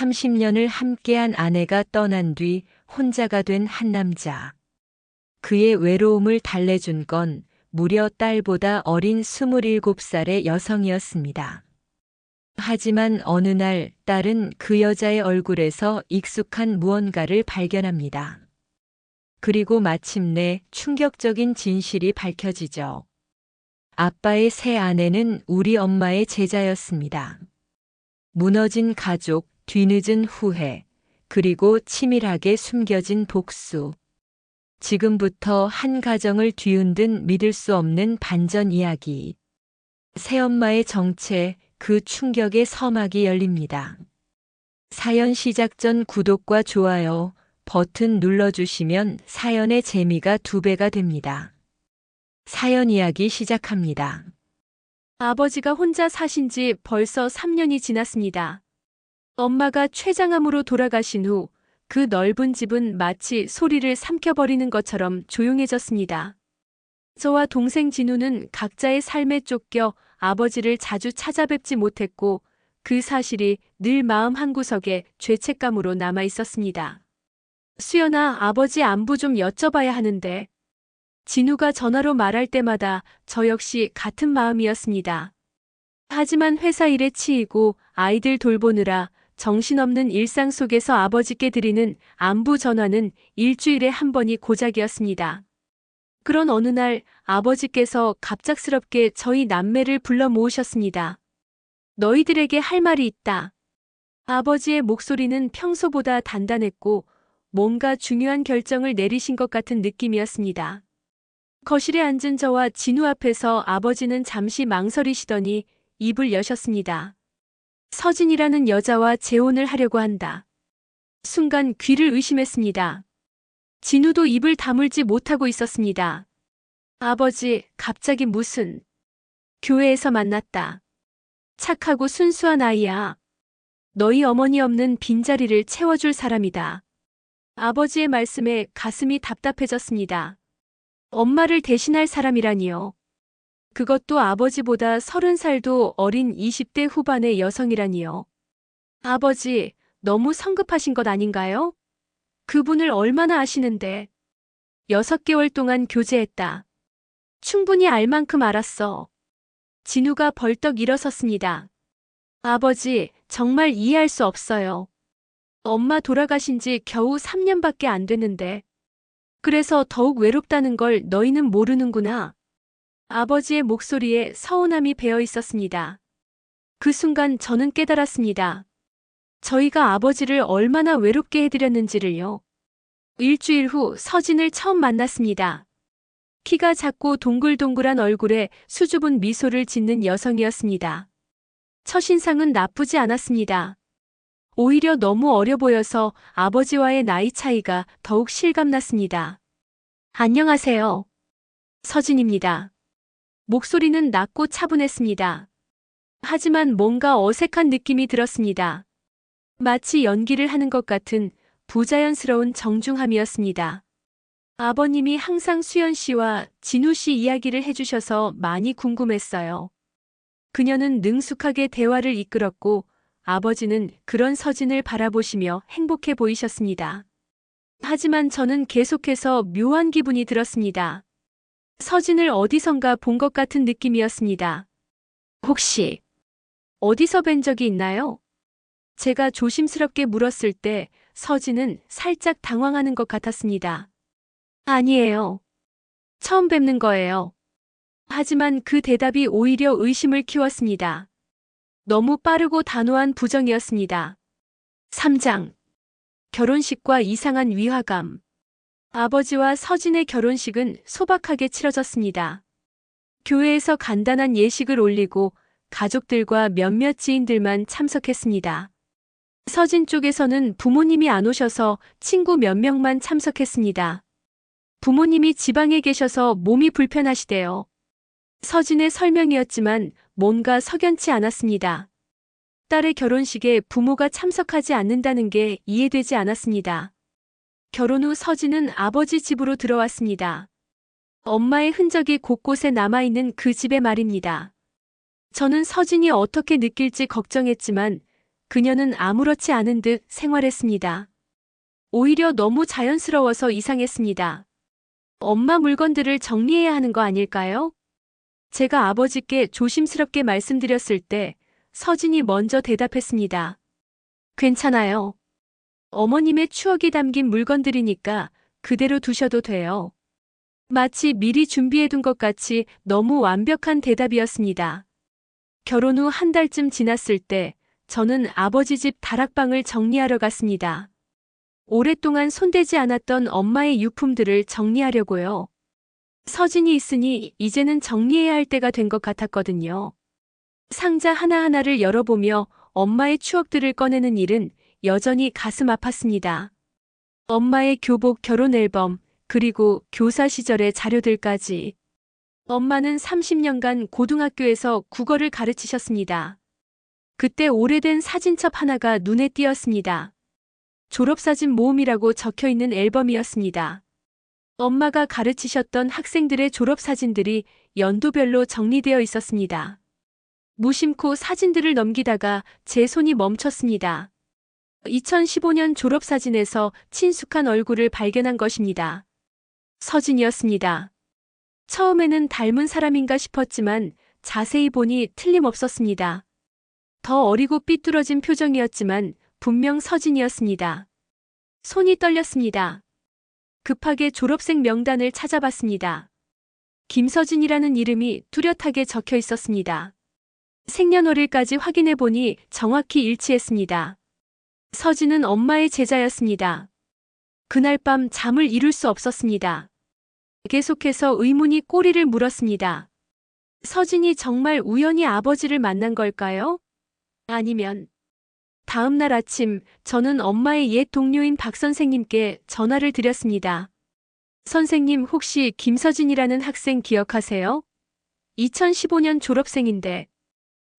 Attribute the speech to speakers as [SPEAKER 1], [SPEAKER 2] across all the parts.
[SPEAKER 1] 30년을 함께한 아내가 떠난 뒤 혼자가 된 한 남자. 그의 외로움을 달래준 건 무려 딸보다 어린 27살의 여성이었습니다. 하지만 어느 날 딸은 그 여자의 얼굴에서 익숙한 무언가를 발견합니다. 그리고 마침내 충격적인 진실이 밝혀지죠. 아빠의 새 아내는 우리 엄마의 제자였습니다. 무너진 가족, 뒤늦은 후회, 그리고 치밀하게 숨겨진 복수. 지금부터 한 가정을 뒤흔든 믿을 수 없는 반전 이야기. 새엄마의 정체, 그 충격의 서막이 열립니다. 사연 시작 전 구독과 좋아요 버튼 눌러주시면 사연의 재미가 두 배가 됩니다. 사연 이야기 시작합니다.
[SPEAKER 2] 아버지가 혼자 사신 지 벌써 3년이 지났습니다. 엄마가 췌장암으로 돌아가신 후 그 넓은 집은 마치 소리를 삼켜버리는 것처럼 조용해졌습니다. 저와 동생 진우는 각자의 삶에 쫓겨 아버지를 자주 찾아뵙지 못했고 그 사실이 늘 마음 한구석에 죄책감으로 남아 있었습니다. 수연아, 아버지 안부 좀 여쭤봐야 하는데. 진우가 전화로 말할 때마다 저 역시 같은 마음이었습니다. 하지만 회사 일에 치이고 아이들 돌보느라 정신없는 일상 속에서 아버지께 드리는 안부 전화는 일주일에 한 번이 고작이었습니다. 그런 어느 날 아버지께서 갑작스럽게 저희 남매를 불러 모으셨습니다. 너희들에게 할 말이 있다. 아버지의 목소리는 평소보다 단단했고 뭔가 중요한 결정을 내리신 것 같은 느낌이었습니다. 거실에 앉은 저와 진우 앞에서 아버지는 잠시 망설이시더니 입을 여셨습니다. 서진이라는 여자와 재혼을 하려고 한다. 순간 귀를 의심했습니다. 진우도 입을 다물지 못하고 있었습니다. 아버지, 갑자기 무슨. 교회에서 만났다. 착하고 순수한 아이야. 너희 어머니 없는 빈자리를 채워줄 사람이다. 아버지의 말씀에 가슴이 답답해졌습니다. 엄마를 대신할 사람이라니요. 그것도 아버지보다 서른 살도 어린 20대 후반의 여성이라니요. 아버지, 너무 성급하신 것 아닌가요? 그분을 얼마나 아시는데. 여섯 개월 동안 교제했다. 충분히 알 만큼 알았어. 진우가 벌떡 일어섰습니다. 아버지, 정말 이해할 수 없어요. 엄마 돌아가신 지 겨우 3년밖에 안 됐는데. 그래서 더욱 외롭다는 걸 너희는 모르는구나. 아버지의 목소리에 서운함이 배어 있었습니다. 그 순간 저는 깨달았습니다. 저희가 아버지를 얼마나 외롭게 해드렸는지를요. 일주일 후 서진을 처음 만났습니다. 키가 작고 동글동글한 얼굴에 수줍은 미소를 짓는 여성이었습니다. 첫인상은 나쁘지 않았습니다. 오히려 너무 어려 보여서 아버지와의 나이 차이가 더욱 실감났습니다. 안녕하세요. 서진입니다. 목소리는 낮고 차분했습니다. 하지만 뭔가 어색한 느낌이 들었습니다. 마치 연기를 하는 것 같은 부자연스러운 정중함이었습니다. 아버님이 항상 수연 씨와 진우 씨 이야기를 해주셔서 많이 궁금했어요. 그녀는 능숙하게 대화를 이끌었고 아버지는 그런 서진을 바라보시며 행복해 보이셨습니다. 하지만 저는 계속해서 묘한 기분이 들었습니다. 서진을 어디선가 본 것 같은 느낌이었습니다. 혹시 어디서 뵌 적이 있나요? 제가 조심스럽게 물었을 때 서진은 살짝 당황하는 것 같았습니다. 아니에요. 처음 뵙는 거예요. 하지만 그 대답이 오히려 의심을 키웠습니다. 너무 빠르고 단호한 부정이었습니다. 3장. 결혼식과 이상한 위화감. 아버지와 서진의 결혼식은 소박하게 치러졌습니다. 교회에서 간단한 예식을 올리고 가족들과 몇몇 지인들만 참석했습니다. 서진 쪽에서는 부모님이 안 오셔서 친구 몇 명만 참석했습니다. 부모님이 지방에 계셔서 몸이 불편하시대요. 서진의 설명이었지만 뭔가 석연치 않았습니다. 딸의 결혼식에 부모가 참석하지 않는다는 게 이해되지 않았습니다. 결혼 후 서진은 아버지 집으로 들어왔습니다. 엄마의 흔적이 곳곳에 남아있는 그 집에 말입니다. 저는 서진이 어떻게 느낄지 걱정했지만 그녀는 아무렇지 않은 듯 생활했습니다. 오히려 너무 자연스러워서 이상했습니다. 엄마 물건들을 정리해야 하는 거 아닐까요? 제가 아버지께 조심스럽게 말씀드렸을 때 서진이 먼저 대답했습니다. 괜찮아요. 어머님의 추억이 담긴 물건들이니까 그대로 두셔도 돼요. 마치 미리 준비해둔 것 같이 너무 완벽한 대답이었습니다. 결혼 후 한 달쯤 지났을 때 저는 아버지 집 다락방을 정리하러 갔습니다. 오랫동안 손대지 않았던 엄마의 유품들을 정리하려고요. 서진이 있으니 이제는 정리해야 할 때가 된 것 같았거든요. 상자 하나하나를 열어보며 엄마의 추억들을 꺼내는 일은 여전히 가슴 아팠습니다. 엄마의 교복 결혼 앨범, 그리고 교사 시절의 자료들까지. 엄마는 30년간 고등학교에서 국어를 가르치셨습니다. 그때 오래된 사진첩 하나가 눈에 띄었습니다. 졸업사진 모음이라고 적혀 있는 앨범이었습니다. 엄마가 가르치셨던 학생들의 졸업사진들이 연도별로 정리되어 있었습니다. 무심코 사진들을 넘기다가 제 손이 멈췄습니다. 2015년 졸업사진에서 친숙한 얼굴을 발견한 것입니다. 서진이었습니다. 처음에는 닮은 사람인가 싶었지만 자세히 보니 틀림없었습니다. 더 어리고 삐뚤어진 표정이었지만 분명 서진이었습니다. 손이 떨렸습니다. 급하게 졸업생 명단을 찾아봤습니다. 김서진이라는 이름이 뚜렷하게 적혀 있었습니다. 생년월일까지 확인해 보니 정확히 일치했습니다. 서진은 엄마의 제자였습니다. 그날 밤 잠을 이룰 수 없었습니다. 계속해서 의문이 꼬리를 물었습니다. 서진이 정말 우연히 아버지를 만난 걸까요? 아니면 다음 날 아침 저는 엄마의 옛 동료인 박 선생님께 전화를 드렸습니다. 선생님 혹시 김서진이라는 학생 기억하세요? 2015년 졸업생인데.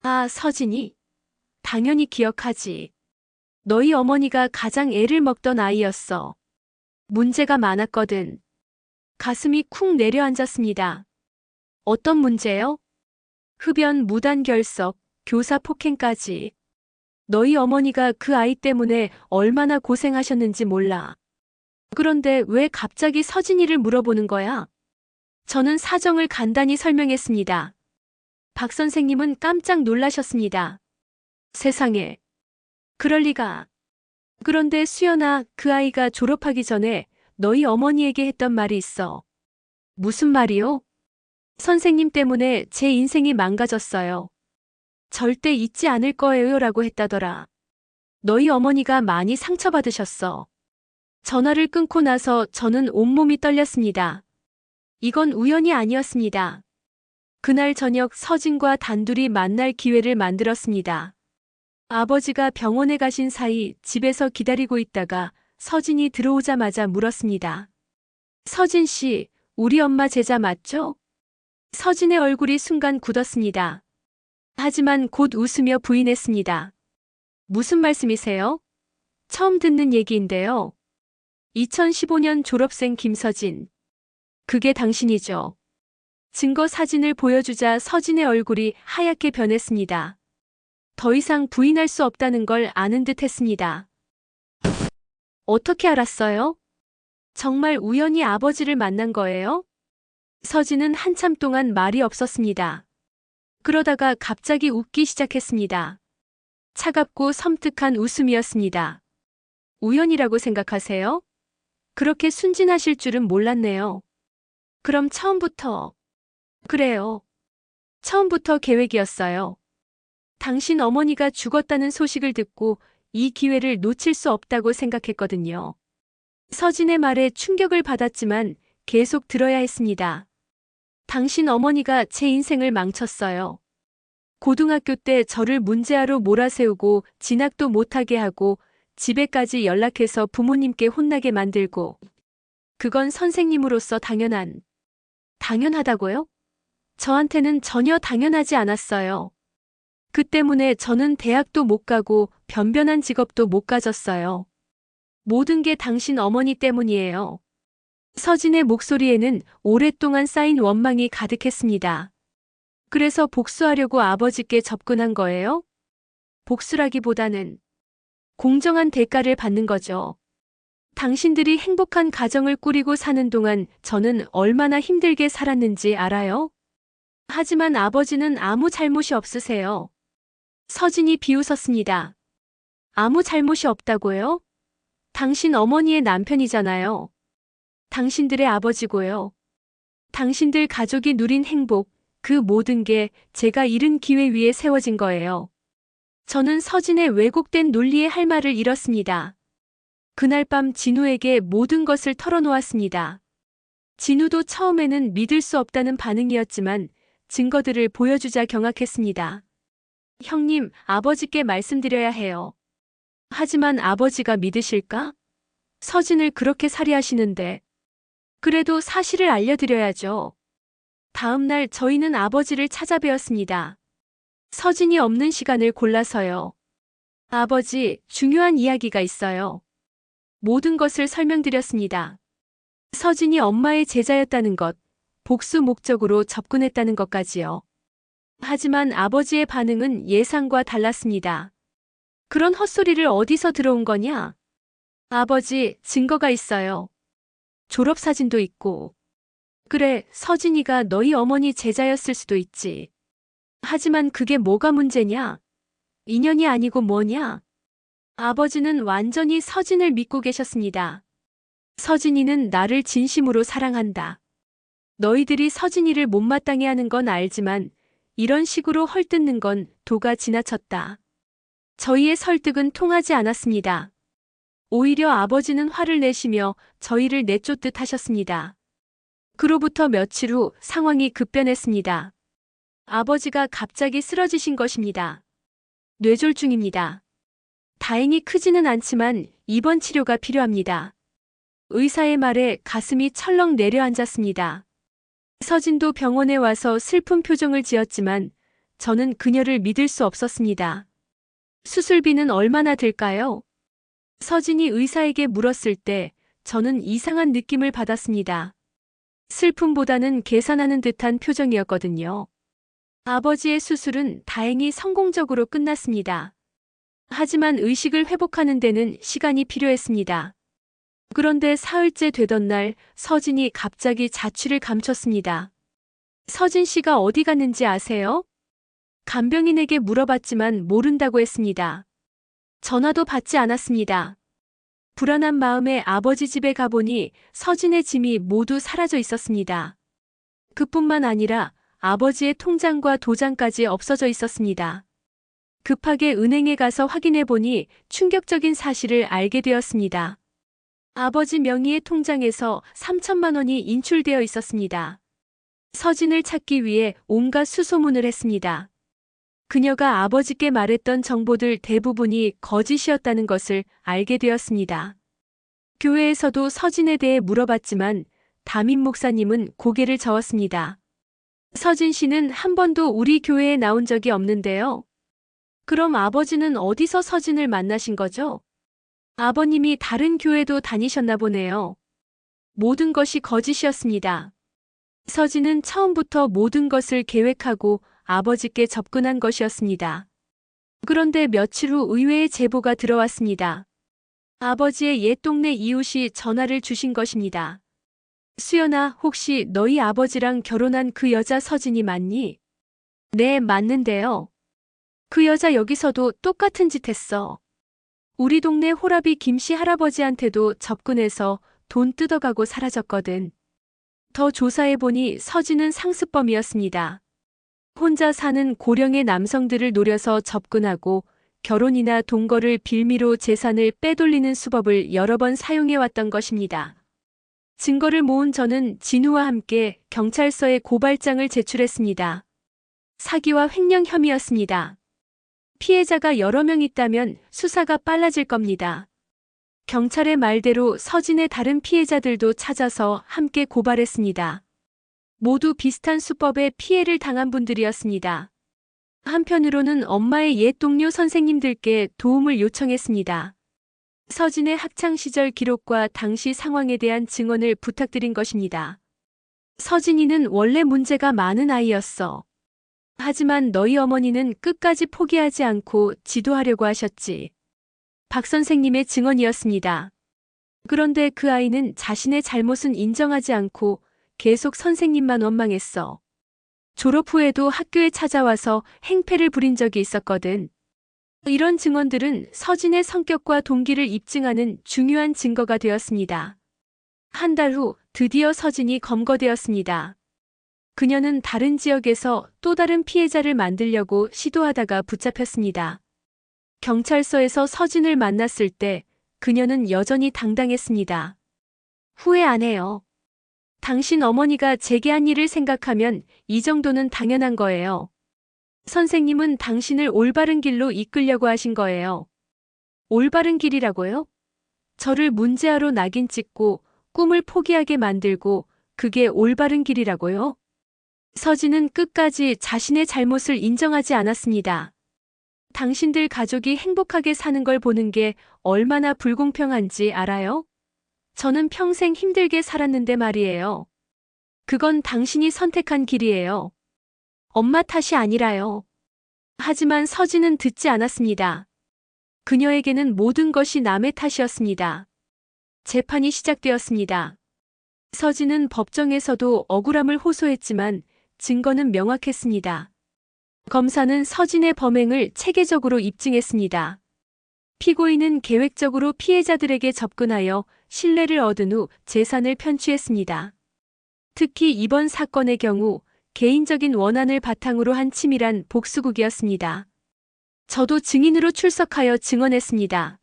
[SPEAKER 2] 아, 서진이? 당연히 기억하지. 너희 어머니가 가장 애를 먹던 아이였어. 문제가 많았거든. 가슴이 쿵 내려앉았습니다. 어떤 문제요? 흡연 무단 결석, 교사 폭행까지. 너희 어머니가 그 아이 때문에 얼마나 고생하셨는지 몰라. 그런데 왜 갑자기 서진이를 물어보는 거야? 저는 사정을 간단히 설명했습니다. 박 선생님은 깜짝 놀라셨습니다. 세상에. 그럴 리가. 그런데 수연아, 그 아이가 졸업하기 전에 너희 어머니에게 했던 말이 있어. 무슨 말이요? 선생님 때문에 제 인생이 망가졌어요. 절대 잊지 않을 거예요 라고 했다더라. 너희 어머니가 많이 상처받으셨어. 전화를 끊고 나서 저는 온몸이 떨렸습니다. 이건 우연이 아니었습니다. 그날 저녁 서진과 단둘이 만날 기회를 만들었습니다. 아버지가 병원에 가신 사이 집에서 기다리고 있다가 서진이 들어오자마자 물었습니다. 서진 씨, 우리 엄마 제자 맞죠? 서진의 얼굴이 순간 굳었습니다. 하지만 곧 웃으며 부인했습니다. 무슨 말씀이세요? 처음 듣는 얘기인데요. 2015년 졸업생 김서진. 그게 당신이죠. 증거 사진을 보여주자 서진의 얼굴이 하얗게 변했습니다. 더 이상 부인할 수 없다는 걸 아는 듯 했습니다. 어떻게 알았어요? 정말 우연히 아버지를 만난 거예요? 서진은 한참 동안 말이 없었습니다. 그러다가 갑자기 웃기 시작했습니다. 차갑고 섬뜩한 웃음이었습니다. 우연이라고 생각하세요? 그렇게 순진하실 줄은 몰랐네요. 그럼 처음부터. 그래요. 처음부터 계획이었어요. 당신 어머니가 죽었다는 소식을 듣고 이 기회를 놓칠 수 없다고 생각했거든요. 서진의 말에 충격을 받았지만 계속 들어야 했습니다. 당신 어머니가 제 인생을 망쳤어요. 고등학교 때 저를 문제아로 몰아세우고 진학도 못하게 하고 집에까지 연락해서 부모님께 혼나게 만들고 그건 선생님으로서 당연한 당연하다고요? 저한테는 전혀 당연하지 않았어요. 그 때문에 저는 대학도 못 가고 변변한 직업도 못 가졌어요. 모든 게 당신 어머니 때문이에요. 서진의 목소리에는 오랫동안 쌓인 원망이 가득했습니다. 그래서 복수하려고 아버지께 접근한 거예요? 복수라기보다는 공정한 대가를 받는 거죠. 당신들이 행복한 가정을 꾸리고 사는 동안 저는 얼마나 힘들게 살았는지 알아요? 하지만 아버지는 아무 잘못이 없으세요. 서진이 비웃었습니다. 아무 잘못이 없다고요? 당신 어머니의 남편이잖아요. 당신들의 아버지고요. 당신들 가족이 누린 행복, 그 모든 게 제가 잃은 기회 위에 세워진 거예요. 저는 서진의 왜곡된 논리의 할 말을 잃었습니다. 그날 밤 진우에게 모든 것을 털어놓았습니다. 진우도 처음에는 믿을 수 없다는 반응이었지만 증거들을 보여주자 경악했습니다. 형님, 아버지께 말씀드려야 해요. 하지만 아버지가 믿으실까? 서진을 그렇게 살해하시는데. 그래도 사실을 알려드려야죠. 다음 날 저희는 아버지를 찾아뵈었습니다. 서진이 없는 시간을 골라서요. 아버지, 중요한 이야기가 있어요. 모든 것을 설명드렸습니다. 서진이 엄마의 제자였다는 것, 복수 목적으로 접근했다는 것까지요. 하지만 아버지의 반응은 예상과 달랐습니다. 그런 헛소리를 어디서 들어온 거냐? 아버지, 증거가 있어요. 졸업사진도 있고. 그래, 서진이가 너희 어머니 제자였을 수도 있지. 하지만 그게 뭐가 문제냐? 인연이 아니고 뭐냐? 아버지는 완전히 서진을 믿고 계셨습니다. 서진이는 나를 진심으로 사랑한다. 너희들이 서진이를 못마땅해 하는 건 알지만 이런 식으로 헐뜯는 건 도가 지나쳤다. 저희의 설득은 통하지 않았습니다. 오히려 아버지는 화를 내시며 저희를 내쫓듯 하셨습니다. 그로부터 며칠 후 상황이 급변했습니다. 아버지가 갑자기 쓰러지신 것입니다. 뇌졸중입니다. 다행히 크지는 않지만 입원 치료가 필요합니다. 의사의 말에 가슴이 철렁 내려앉았습니다. 서진도 병원에 와서 슬픈 표정을 지었지만 저는 그녀를 믿을 수 없었습니다. 수술비는 얼마나 들까요? 서진이 의사에게 물었을 때 저는 이상한 느낌을 받았습니다. 슬픔보다는 계산하는 듯한 표정이었거든요. 아버지의 수술은 다행히 성공적으로 끝났습니다. 하지만 의식을 회복하는 데는 시간이 필요했습니다. 그런데 사흘째 되던 날 서진이 갑자기 자취를 감췄습니다. 서진 씨가 어디 갔는지 아세요? 간병인에게 물어봤지만 모른다고 했습니다. 전화도 받지 않았습니다. 불안한 마음에 아버지 집에 가보니 서진의 짐이 모두 사라져 있었습니다. 그뿐만 아니라 아버지의 통장과 도장까지 없어져 있었습니다. 급하게 은행에 가서 확인해 보니 충격적인 사실을 알게 되었습니다. 아버지 명의의 통장에서 3천만 원이 인출되어 있었습니다. 서진을 찾기 위해 온갖 수소문을 했습니다. 그녀가 아버지께 말했던 정보들 대부분이 거짓이었다는 것을 알게 되었습니다. 교회에서도 서진에 대해 물어봤지만 담임 목사님은 고개를 저었습니다. 서진 씨는 한 번도 우리 교회에 나온 적이 없는데요. 그럼 아버지는 어디서 서진을 만나신 거죠? 아버님이 다른 교회도 다니셨나 보네요. 모든 것이 거짓이었습니다. 서진은 처음부터 모든 것을 계획하고 아버지께 접근한 것이었습니다. 그런데 며칠 후 의외의 제보가 들어왔습니다. 아버지의 옛 동네 이웃이 전화를 주신 것입니다. 수연아, 혹시 너희 아버지랑 결혼한 그 여자 서진이 맞니? 네, 맞는데요. 그 여자 여기서도 똑같은 짓 했어. 우리 동네 호라비 김씨 할아버지한테도 접근해서 돈 뜯어가고 사라졌거든. 더 조사해보니 서진은 상습범이었습니다. 혼자 사는 고령의 남성들을 노려서 접근하고 결혼이나 동거를 빌미로 재산을 빼돌리는 수법을 여러 번 사용해왔던 것입니다. 증거를 모은 저는 진우와 함께 경찰서에 고발장을 제출했습니다. 사기와 횡령 혐의였습니다. 피해자가 여러 명 있다면 수사가 빨라질 겁니다. 경찰의 말대로 서진의 다른 피해자들도 찾아서 함께 고발했습니다. 모두 비슷한 수법에 피해를 당한 분들이었습니다. 한편으로는 엄마의 옛 동료 선생님들께 도움을 요청했습니다. 서진의 학창시절 기록과 당시 상황에 대한 증언을 부탁드린 것입니다. 서진이는 원래 문제가 많은 아이였어. 하지만 너희 어머니는 끝까지 포기하지 않고 지도하려고 하셨지. 박 선생님의 증언이었습니다. 그런데 그 아이는 자신의 잘못은 인정하지 않고 계속 선생님만 원망했어. 졸업 후에도 학교에 찾아와서 행패를 부린 적이 있었거든. 이런 증언들은 서진의 성격과 동기를 입증하는 중요한 증거가 되었습니다. 한 달 후 드디어 서진이 검거되었습니다. 그녀는 다른 지역에서 또 다른 피해자를 만들려고 시도하다가 붙잡혔습니다. 경찰서에서 서진을 만났을 때 그녀는 여전히 당당했습니다. 후회 안 해요. 당신 어머니가 제게 한 일을 생각하면 이 정도는 당연한 거예요. 선생님은 당신을 올바른 길로 이끌려고 하신 거예요. 올바른 길이라고요? 저를 문제아로 낙인 찍고 꿈을 포기하게 만들고 그게 올바른 길이라고요? 서진은 끝까지 자신의 잘못을 인정하지 않았습니다. 당신들 가족이 행복하게 사는 걸 보는 게 얼마나 불공평한지 알아요? 저는 평생 힘들게 살았는데 말이에요. 그건 당신이 선택한 길이에요. 엄마 탓이 아니라요. 하지만 서진은 듣지 않았습니다. 그녀에게는 모든 것이 남의 탓이었습니다. 재판이 시작되었습니다. 서진은 법정에서도 억울함을 호소했지만 증거는 명확했습니다. 검사는 서진의 범행을 체계적으로 입증했습니다. 피고인은 계획적으로 피해자들에게 접근하여 신뢰를 얻은 후 재산을 편취했습니다. 특히 이번 사건의 경우 개인적인 원한을 바탕으로 한 치밀한 복수국이었습니다. 저도 증인으로 출석하여 증언했습니다.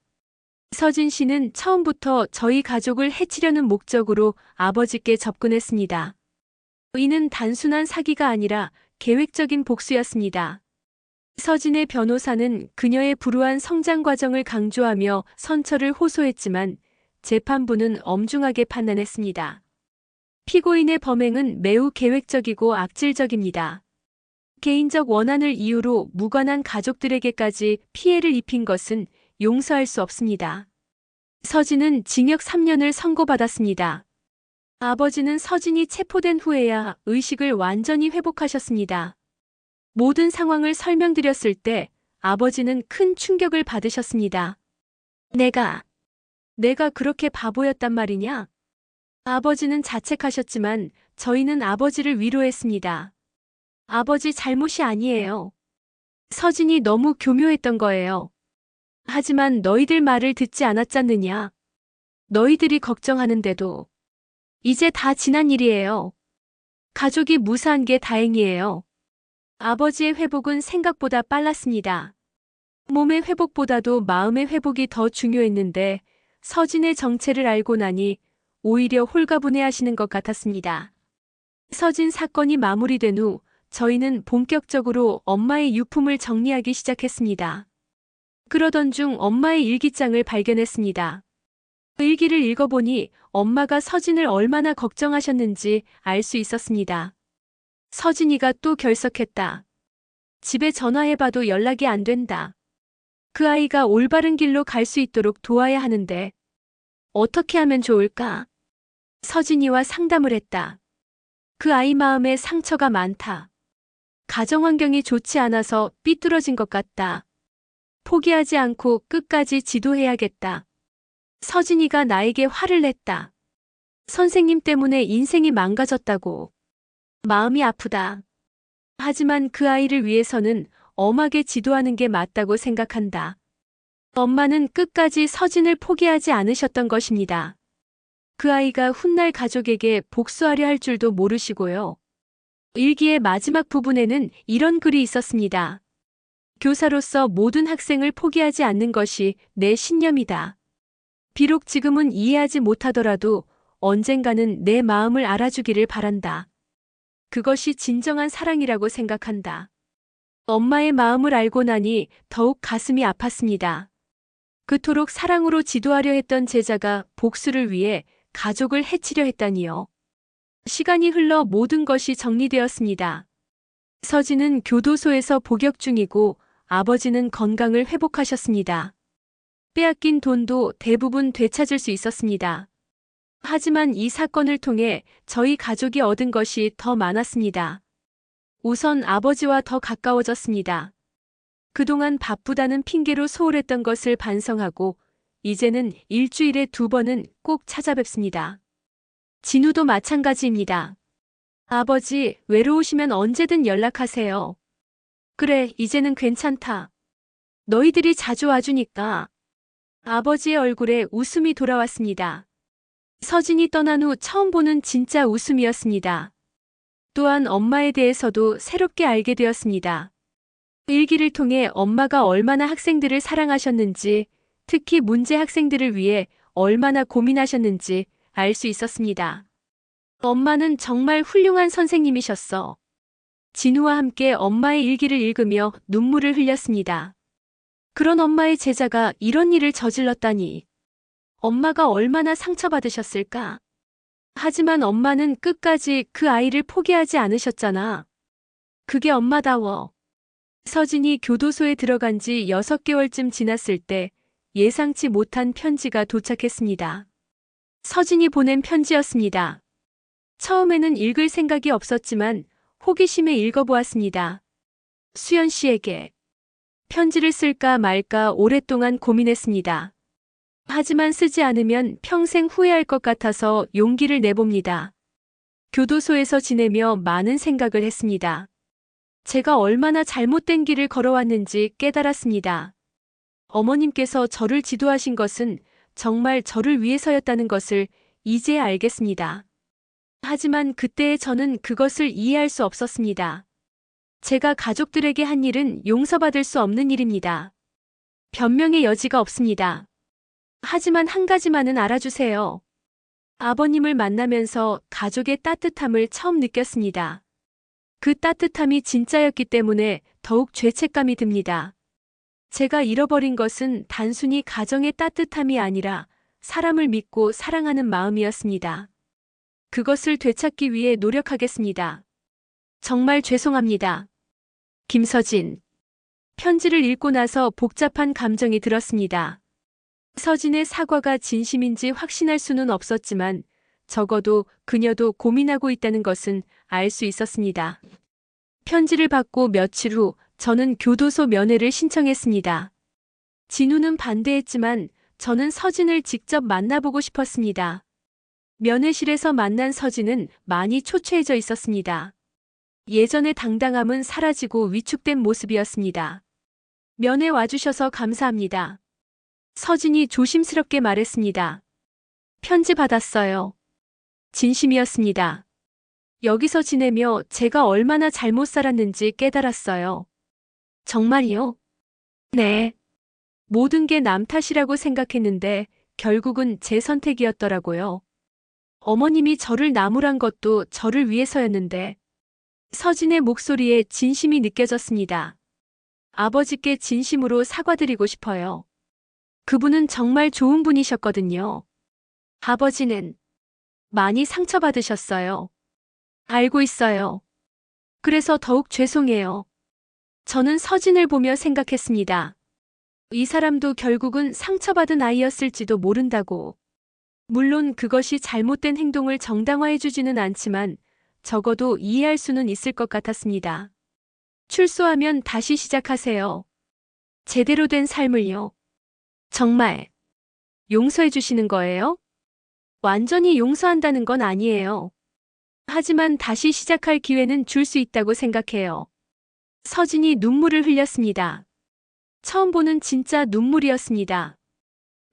[SPEAKER 2] 서진 씨는 처음부터 저희 가족을 해치려는 목적으로 아버지께 접근했습니다. 이는 단순한 사기가 아니라 계획적인 복수였습니다. 서진의 변호사는 그녀의 불우한 성장 과정을 강조하며 선처를 호소했지만 재판부는 엄중하게 판단했습니다. 피고인의 범행은 매우 계획적이고 악질적입니다. 개인적 원한을 이유로 무관한 가족들에게까지 피해를 입힌 것은 용서할 수 없습니다. 서진은 징역 3년을 선고받았습니다. 아버지는 서진이 체포된 후에야 의식을 완전히 회복하셨습니다. 모든 상황을 설명드렸을 때 아버지는 큰 충격을 받으셨습니다. 내가, 내가 그렇게 바보였단 말이냐? 아버지는 자책하셨지만 저희는 아버지를 위로했습니다. 아버지 잘못이 아니에요. 서진이 너무 교묘했던 거예요. 하지만 너희들 말을 듣지 않았잖느냐. 너희들이 걱정하는데도 이제 다 지난 일이에요. 가족이 무사한 게 다행이에요. 아버지의 회복은 생각보다 빨랐습니다. 몸의 회복보다도 마음의 회복이 더 중요했는데 서진의 정체를 알고 나니 오히려 홀가분해 하시는 것 같았습니다. 서진 사건이 마무리된 후 저희는 본격적으로 엄마의 유품을 정리하기 시작했습니다. 그러던 중 엄마의 일기장을 발견했습니다. 일기를 읽어보니 엄마가 서진을 얼마나 걱정하셨는지 알 수 있었습니다. 서진이가 또 결석했다. 집에 전화해봐도 연락이 안 된다. 그 아이가 올바른 길로 갈 수 있도록 도와야 하는데 어떻게 하면 좋을까? 서진이와 상담을 했다. 그 아이 마음에 상처가 많다. 가정 환경이 좋지 않아서 삐뚤어진 것 같다. 포기하지 않고 끝까지 지도해야겠다. 서진이가 나에게 화를 냈다. 선생님 때문에 인생이 망가졌다고. 마음이 아프다. 하지만 그 아이를 위해서는 엄하게 지도하는 게 맞다고 생각한다. 엄마는 끝까지 서진을 포기하지 않으셨던 것입니다. 그 아이가 훗날 가족에게 복수하려 할 줄도 모르시고요. 일기의 마지막 부분에는 이런 글이 있었습니다. 교사로서 모든 학생을 포기하지 않는 것이 내 신념이다. 비록 지금은 이해하지 못하더라도 언젠가는 내 마음을 알아주기를 바란다. 그것이 진정한 사랑이라고 생각한다. 엄마의 마음을 알고 나니 더욱 가슴이 아팠습니다. 그토록 사랑으로 지도하려 했던 제자가 복수를 위해 가족을 해치려 했다니요. 시간이 흘러 모든 것이 정리되었습니다. 서진은 교도소에서 복역 중이고 아버지는 건강을 회복하셨습니다. 빼앗긴 돈도 대부분 되찾을 수 있었습니다. 하지만 이 사건을 통해 저희 가족이 얻은 것이 더 많았습니다. 우선 아버지와 더 가까워졌습니다. 그동안 바쁘다는 핑계로 소홀했던 것을 반성하고 이제는 일주일에 두 번은 꼭 찾아뵙습니다. 진우도 마찬가지입니다. 아버지, 외로우시면 언제든 연락하세요. 그래, 이제는 괜찮다. 너희들이 자주 와주니까. 아버지의 얼굴에 웃음이 돌아왔습니다. 서진이 떠난 후 처음 보는 진짜 웃음이었습니다. 또한 엄마에 대해서도 새롭게 알게 되었습니다. 일기를 통해 엄마가 얼마나 학생들을 사랑하셨는지, 특히 문제 학생들을 위해 얼마나 고민하셨는지 알 수 있었습니다. 엄마는 정말 훌륭한 선생님이셨어. 진우와 함께 엄마의 일기를 읽으며 눈물을 흘렸습니다. 그런 엄마의 제자가 이런 일을 저질렀다니. 엄마가 얼마나 상처받으셨을까? 하지만 엄마는 끝까지 그 아이를 포기하지 않으셨잖아. 그게 엄마다워. 서진이 교도소에 들어간 지 6개월쯤 지났을 때 예상치 못한 편지가 도착했습니다. 서진이 보낸 편지였습니다. 처음에는 읽을 생각이 없었지만 호기심에 읽어보았습니다. 수연 씨에게 편지를 쓸까 말까 오랫동안 고민했습니다. 하지만 쓰지 않으면 평생 후회할 것 같아서 용기를 내봅니다. 교도소에서 지내며 많은 생각을 했습니다. 제가 얼마나 잘못된 길을 걸어왔는지 깨달았습니다. 어머님께서 저를 지도하신 것은 정말 저를 위해서였다는 것을 이제 알겠습니다. 하지만 그때의 저는 그것을 이해할 수 없었습니다. 제가 가족들에게 한 일은 용서받을 수 없는 일입니다. 변명의 여지가 없습니다. 하지만 한 가지만은 알아주세요. 아버님을 만나면서 가족의 따뜻함을 처음 느꼈습니다. 그 따뜻함이 진짜였기 때문에 더욱 죄책감이 듭니다. 제가 잃어버린 것은 단순히 가정의 따뜻함이 아니라 사람을 믿고 사랑하는 마음이었습니다. 그것을 되찾기 위해 노력하겠습니다. 정말 죄송합니다. 김서진. 편지를 읽고 나서 복잡한 감정이 들었습니다. 서진의 사과가 진심인지 확신할 수는 없었지만 적어도 그녀도 고민하고 있다는 것은 알 수 있었습니다. 편지를 받고 며칠 후 저는 교도소 면회를 신청했습니다. 진우는 반대했지만 저는 서진을 직접 만나보고 싶었습니다. 면회실에서 만난 서진은 많이 초췌해져 있었습니다. 예전의 당당함은 사라지고 위축된 모습이었습니다. 면회 와주셔서 감사합니다. 서진이 조심스럽게 말했습니다. 편지 받았어요. 진심이었습니다. 여기서 지내며 제가 얼마나 잘못 살았는지 깨달았어요. 정말이요? 네. 모든 게 남 탓이라고 생각했는데 결국은 제 선택이었더라고요. 어머님이 저를 나무란 것도 저를 위해서였는데 서진의 목소리에 진심이 느껴졌습니다. 아버지께 진심으로 사과드리고 싶어요. 그분은 정말 좋은 분이셨거든요. 아버지는 많이 상처받으셨어요. 알고 있어요. 그래서 더욱 죄송해요. 저는 서진을 보며 생각했습니다. 이 사람도 결국은 상처받은 아이였을지도 모른다고. 물론 그것이 잘못된 행동을 정당화해주지는 않지만 적어도 이해할 수는 있을 것 같았습니다. 출소하면 다시 시작하세요. 제대로 된 삶을요. 정말 용서해 주시는 거예요? 완전히 용서한다는 건 아니에요. 하지만 다시 시작할 기회는 줄 수 있다고 생각해요. 서진이 눈물을 흘렸습니다. 처음 보는 진짜 눈물이었습니다.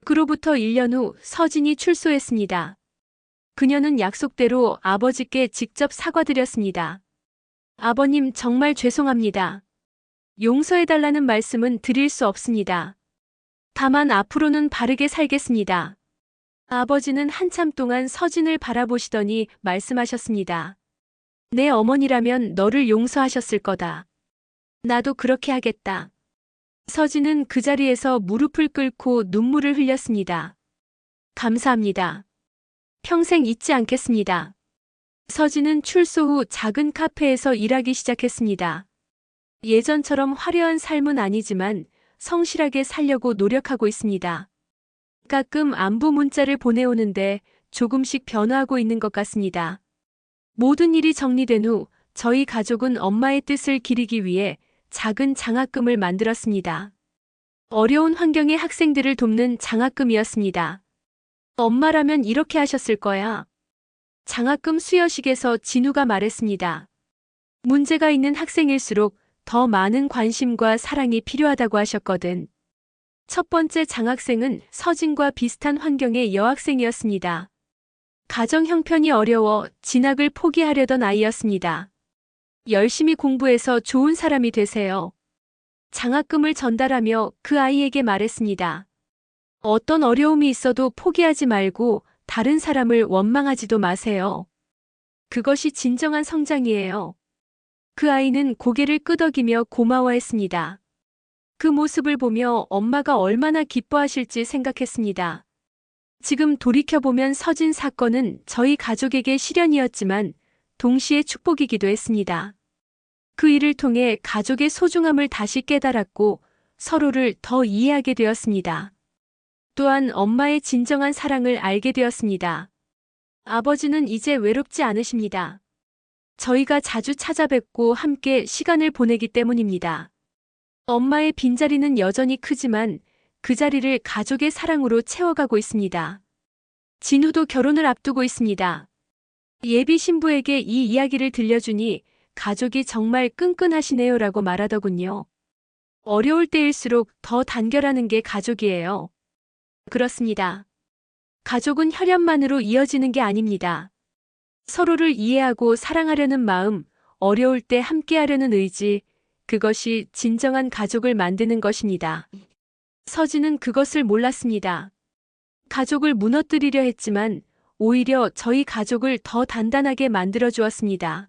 [SPEAKER 2] 그로부터 1년 후 서진이 출소했습니다. 그녀는 약속대로 아버지께 직접 사과드렸습니다. 아버님 정말 죄송합니다. 용서해달라는 말씀은 드릴 수 없습니다. 다만 앞으로는 바르게 살겠습니다. 아버지는 한참 동안 서진을 바라보시더니 말씀하셨습니다. 내 어머니라면 너를 용서하셨을 거다. 나도 그렇게 하겠다. 서진은 그 자리에서 무릎을 꿇고 눈물을 흘렸습니다. 감사합니다. 평생 잊지 않겠습니다. 서진은 출소 후 작은 카페에서 일하기 시작했습니다. 예전처럼 화려한 삶은 아니지만 성실하게 살려고 노력하고 있습니다. 가끔 안부 문자를 보내오는데 조금씩 변화하고 있는 것 같습니다. 모든 일이 정리된 후 저희 가족은 엄마의 뜻을 기리기 위해 작은 장학금을 만들었습니다. 어려운 환경의 학생들을 돕는 장학금이었습니다. 엄마라면 이렇게 하셨을 거야. 장학금 수여식에서 진우가 말했습니다. 문제가 있는 학생일수록 더 많은 관심과 사랑이 필요하다고 하셨거든. 첫 번째 장학생은 서진과 비슷한 환경의 여학생이었습니다. 가정 형편이 어려워 진학을 포기하려던 아이였습니다. 열심히 공부해서 좋은 사람이 되세요. 장학금을 전달하며 그 아이에게 말했습니다. 어떤 어려움이 있어도 포기하지 말고 다른 사람을 원망하지도 마세요. 그것이 진정한 성장이에요. 그 아이는 고개를 끄덕이며 고마워했습니다. 그 모습을 보며 엄마가 얼마나 기뻐하실지 생각했습니다. 지금 돌이켜보면 서진 사건은 저희 가족에게 시련이었지만 동시에 축복이기도 했습니다. 그 일을 통해 가족의 소중함을 다시 깨달았고 서로를 더 이해하게 되었습니다. 또한 엄마의 진정한 사랑을 알게 되었습니다. 아버지는 이제 외롭지 않으십니다. 저희가 자주 찾아뵙고 함께 시간을 보내기 때문입니다. 엄마의 빈자리는 여전히 크지만 그 자리를 가족의 사랑으로 채워가고 있습니다. 진우도 결혼을 앞두고 있습니다. 예비 신부에게 이 이야기를 들려주니 가족이 정말 끈끈하시네요라고 말하더군요. 어려울 때일수록 더 단결하는 게 가족이에요. 그렇습니다. 가족은 혈연만으로 이어지는 게 아닙니다. 서로를 이해하고 사랑하려는 마음, 어려울 때 함께하려는 의지, 그것이 진정한 가족을 만드는 것입니다. 서진은 그것을 몰랐습니다. 가족을 무너뜨리려 했지만 오히려 저희 가족을 더 단단하게 만들어 주었습니다.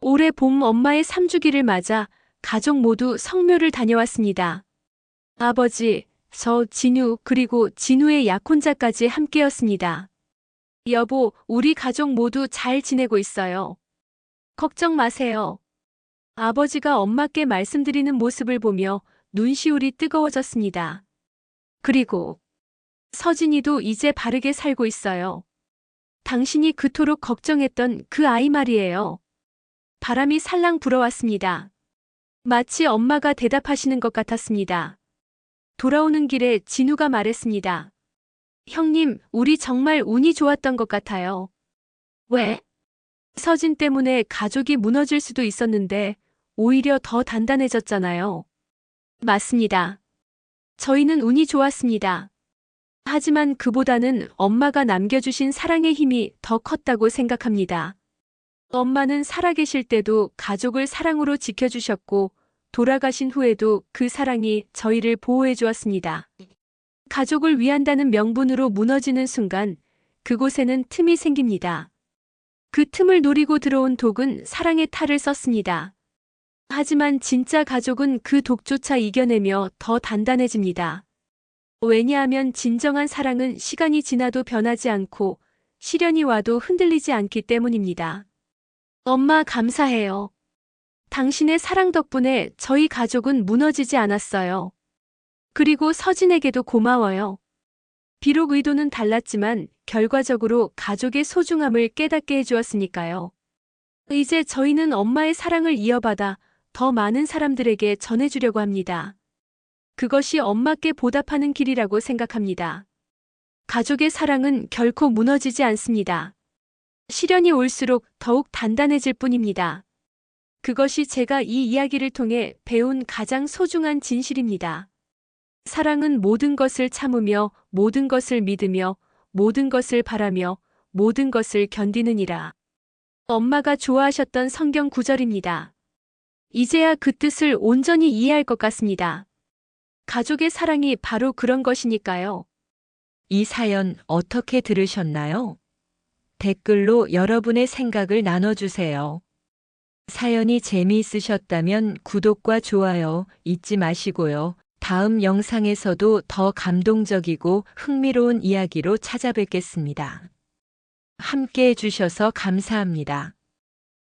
[SPEAKER 2] 올해 봄 엄마의 3주기를 맞아 가족 모두 성묘를 다녀왔습니다. 아버지, 저 진우 그리고 진우의 약혼자까지 함께였습니다. 여보, 우리 가족 모두 잘 지내고 있어요. 걱정 마세요. 아버지가 엄마께 말씀드리는 모습을 보며 눈시울이 뜨거워졌습니다. 그리고 서진이도 이제 바르게 살고 있어요. 당신이 그토록 걱정했던 그 아이 말이에요. 바람이 살랑 불어왔습니다. 마치 엄마가 대답하시는 것 같았습니다. 돌아오는 길에 진우가 말했습니다. 형님, 우리 정말 운이 좋았던 것 같아요. 왜? 서진 때문에 가족이 무너질 수도 있었는데 오히려 더 단단해졌잖아요. 맞습니다. 저희는 운이 좋았습니다. 하지만 그보다는 엄마가 남겨주신 사랑의 힘이 더 컸다고 생각합니다. 엄마는 살아계실 때도 가족을 사랑으로 지켜주셨고 돌아가신 후에도 그 사랑이 저희를 보호해 주었습니다. 가족을 위한다는 명분으로 무너지는 순간 그곳에는 틈이 생깁니다. 그 틈을 노리고 들어온 독은 사랑의 탈을 썼습니다. 하지만 진짜 가족은 그 독조차 이겨내며 더 단단해집니다. 왜냐하면 진정한 사랑은 시간이 지나도 변하지 않고 시련이 와도 흔들리지 않기 때문입니다. 엄마 감사해요. 당신의 사랑 덕분에 저희 가족은 무너지지 않았어요. 그리고 서진에게도 고마워요. 비록 의도는 달랐지만 결과적으로 가족의 소중함을 깨닫게 해주었으니까요. 이제 저희는 엄마의 사랑을 이어받아 더 많은 사람들에게 전해주려고 합니다. 그것이 엄마께 보답하는 길이라고 생각합니다. 가족의 사랑은 결코 무너지지 않습니다. 시련이 올수록 더욱 단단해질 뿐입니다. 그것이 제가 이 이야기를 통해 배운 가장 소중한 진실입니다. 사랑은 모든 것을 참으며 모든 것을 믿으며 모든 것을 바라며 모든 것을 견디느니라. 엄마가 좋아하셨던 성경 구절입니다. 이제야 그 뜻을 온전히 이해할 것 같습니다. 가족의 사랑이 바로 그런 것이니까요.
[SPEAKER 1] 이 사연 어떻게 들으셨나요? 댓글로 여러분의 생각을 나눠주세요. 사연이 재미있으셨다면 구독과 좋아요 잊지 마시고요. 다음 영상에서도 더 감동적이고 흥미로운 이야기로 찾아뵙겠습니다. 함께 해주셔서 감사합니다.